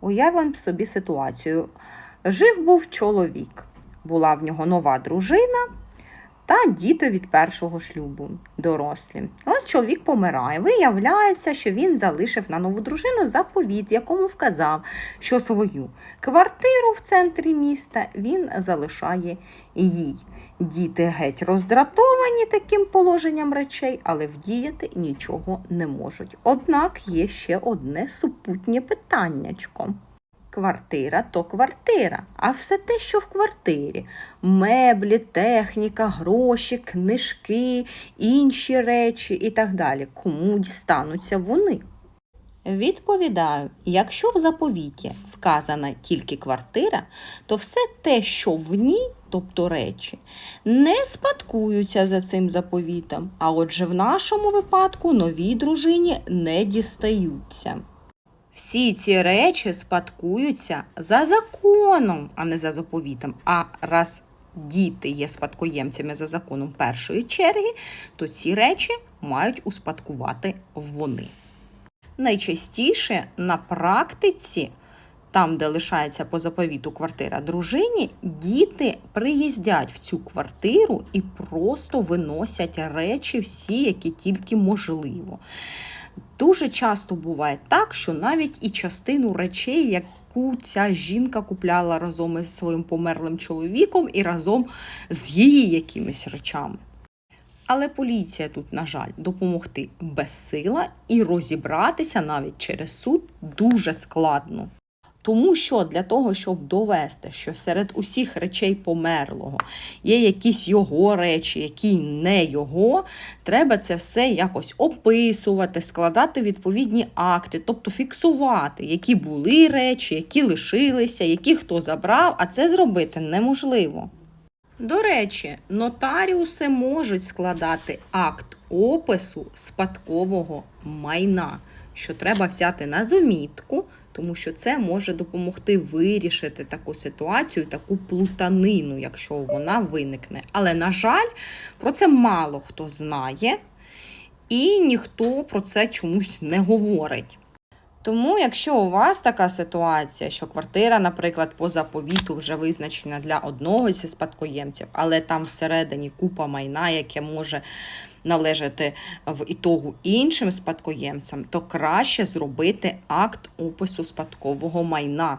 Уявимо собі ситуацію. Жив був чоловік, була в нього нова дружина та діти від першого шлюбу, дорослі. Ось чоловік помирає. Виявляється, що він залишив на нову дружину заповіт, якому вказав, що свою квартиру в центрі міста він залишає їй. Діти геть роздратовані таким положенням речей, але вдіяти нічого не можуть. Однак є ще одне супутнє питаннячко. Квартира то квартира, а все те, що в квартирі: меблі, техніка, гроші, книжки, інші речі і так далі. Кому дістануться вони? Відповідаю, якщо в заповіті вказана тільки квартира, то все те, що в ній, тобто речі, не спадкуються за цим заповітом. А отже, в нашому випадку новій дружині не дістаються. Всі ці речі спадкуються за законом, а не за заповітом. А раз діти є спадкоємцями за законом першої черги, то ці речі мають успадкувати вони. Найчастіше на практиці, там, де лишається по заповіту квартира дружині, діти приїздять в цю квартиру і просто виносять речі всі, які тільки можливо. Дуже часто буває так, що навіть і частину речей, яку ця жінка купляла разом із своїм померлим чоловіком і разом з її якимись речами. Але поліція тут, на жаль, допомогти безсила і розібратися навіть через суд дуже складно. Тому що для того, щоб довести, що серед усіх речей померлого є якісь його речі, які не його, треба це все якось описувати, складати відповідні акти, тобто фіксувати, які були речі, які лишилися, які хто забрав, а це зробити неможливо. До речі, нотаріуси можуть складати акт опису спадкового майна, що треба взяти на зумітку, тому що це може допомогти вирішити таку ситуацію, таку плутанину, якщо вона виникне. Але, на жаль, про це мало хто знає, і ніхто про це чомусь не говорить. Тому, якщо у вас така ситуація, що квартира, наприклад, по заповіту вже визначена для одного зі спадкоємців, але там всередині купа майна, яке може належати в ітогу іншим спадкоємцям, то краще зробити акт опису спадкового майна.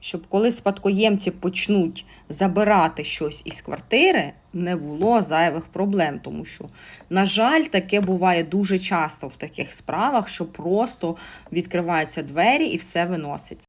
Щоб коли спадкоємці почнуть забирати щось із квартири, не було зайвих проблем, тому що, на жаль, таке буває дуже часто в таких справах, що просто відкриваються двері і все виноситься.